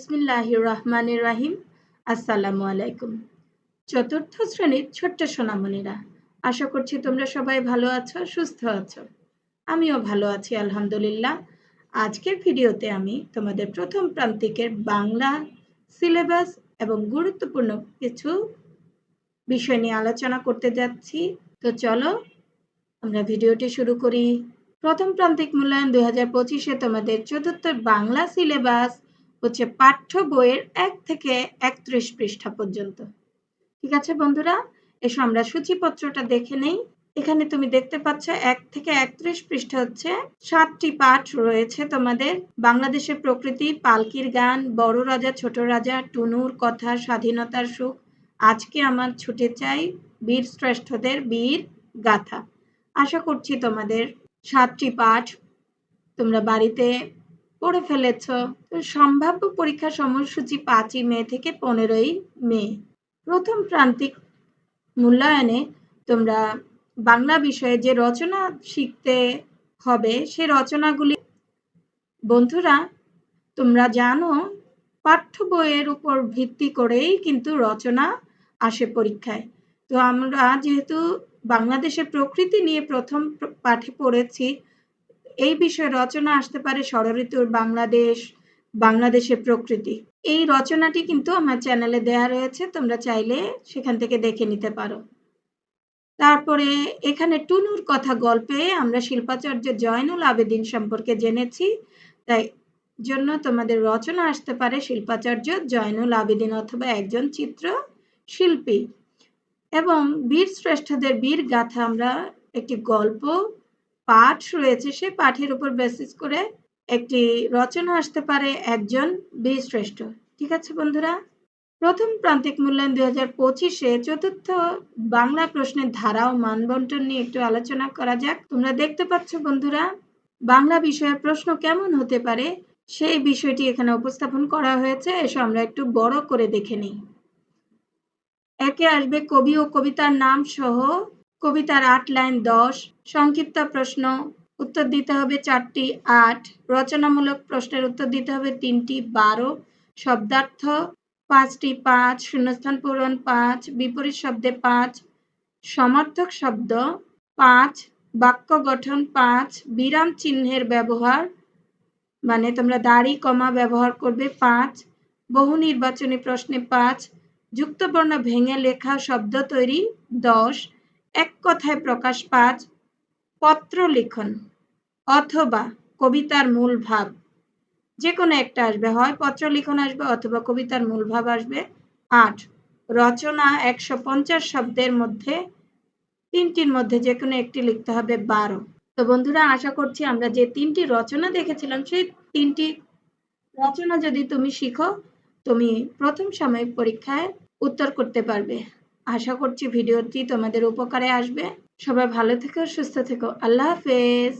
বিসমিল্লাহির রহমানির রাহিম আসসালামু আলাইকুম। চতুর্থ শ্রেণির ছোট্ট সোনামণিরা, আশা করছি তোমরা সবাই ভালো আছো, সুস্থ আছো। আমিও ভালো আছি, আলহামদুলিল্লাহ। আজকের ভিডিওতে আমি তোমাদের প্রথম প্রান্তিকের বাংলা সিলেবাস এবং গুরুত্বপূর্ণ কিছু বিষয় নিয়ে আলোচনা করতে যাচ্ছি। তো চলো, আমরা ভিডিওটি শুরু করি। প্রথম প্রান্তিক মূল্যায়ন দুই হাজার পঁচিশে তোমাদের চতুর্থ বাংলা সিলেবাস হচ্ছে পাঠ্য বইয়ের এক থেকে একত্রিশ পৃষ্ঠা পর্যন্ত। ঠিক আছে বন্ধুরা? এসো আমরা সূচিপত্রটা দেখে নেই। এখানে তুমি দেখতে পাচ্ছ এক থেকে একত্রিশ পৃষ্ঠা হচ্ছে সাতটি পাঠ রয়েছে তোমাদের। বাংলাদেশের প্রকৃতি, পালকির গান, বড় রাজা, ছোট রাজা, টুনুর কথা, স্বাধীনতার সুখ। আজকে আমার ছুটে চাই বীর শ্রেষ্ঠদের বীর গাথা। আশা করছি তোমাদের সাতটি পাঠ তোমরা বাড়িতে পড়ে ফেলেছ। সম্ভাব্য পরীক্ষা সময়সূচি পাঁচই মে থেকে পনেরোই মে। প্রথম প্রান্তিক মূল্যায়নে তোমরা বাংলা বিষয়ে যে রচনা শিখতে হবে, সে রচনাগুলি বন্ধুরা, তোমরা জানো, পাঠ্য বইয়ের উপর ভিত্তি করেই কিন্তু রচনা আসে পরীক্ষায়। তো আমরা যেহেতু বাংলাদেশের প্রকৃতি নিয়ে প্রথম পাঠে পড়েছি এই বিষয়ে রচনা আসতে পারে ষড়ঋতুর বাংলাদেশ, বাংলাদেশের প্রকৃতি। এই রচনাটি কিন্তু আমার চ্যানেলে দেয়া রয়েছে, তোমরা চাইলে সেখান থেকে দেখে নিতে পারো। তারপরে এখানে টুনুর কথা গল্পে আমরা শিল্পাচার্য জয়নুল আবেদিন সম্পর্কে জেনেছি, তাই জন্য তোমাদের রচনা আসতে পারে শিল্পাচার্য জয়নুল আবেদিন অথবা একজন চিত্র শিল্পী। এবং বীর শ্রেষ্ঠদের বীর গাথা আমরা একটি গল্প পাঠ রয়েছে, সে পাঠের উপর বেসিস করে একটি রচনা আসতে পারে একজন বীর শ্রেষ্ঠ ঠিক আছে বন্ধুরা? প্রথম প্রান্তিক মূল্যায়ন দুই হাজার পঁচিশে চতুর্থ বাংলা প্রশ্নের ধারা ও মানবন্টন নিয়ে একটু আলোচনা করা যাক। তোমরা দেখতে পাচ্ছ বন্ধুরা, বাংলা বিষয়ের প্রশ্ন কেমন হতে পারে সেই বিষয়টি এখানে উপস্থাপন করা হয়েছে। এসো আমরা একটু বড় করে দেখে নিই। একে আসবে কবি ও কবিতার নাম সহ কবিতার আট লাইন দশ, সংক্ষিপ্ত প্রশ্ন, উত্তর দিতে হবে চারটি আট, রচনামূলক প্রশ্নের উত্তর দিতে হবে তিনটি বারো, শব্দার্থ পাঁচটি পাঁচ, শূন্যস্থান পূরণ পাঁচ, বিপরীত শব্দে পাঁচ, সমার্থক শব্দ পাঁচ, বাক্য গঠন পাঁচ, বিরাম চিহ্নের ব্যবহার মানে তোমরা দাড়ি, কমা ব্যবহার করবে পাঁচ, বহু নির্বাচনী প্রশ্নে পাঁচ, যুক্তবর্ণ ভেঙে লেখা শব্দ তৈরি দশ এক কথায় প্রকাশ পাঁচ পত্র লিখন অথবা কবিতার মূল ভাব। যে কোনো একটা আসবে, হয় পত্র লিখন আসবে অথবা কবিতার মূল ভাব আসবে। আট, রচনা একশো পঞ্চাশ শব্দের মধ্যে, তিনটির মধ্যে যে কোনো একটি লিখতে হবে বারো। তো বন্ধুরা, আশা করছি আমরা যে তিনটি রচনা দেখেছিলাম, সেই তিনটি রচনা যদি তুমি শিখো, তুমি প্রথম সাময়িক পরীক্ষায় উত্তর করতে পারবে। আশা করছি ভিডিওটি তোমাদের উপকারে আসবে। সবাই ভালো থেকো সুস্থ থেকো। আল্লাহ হাফেজ।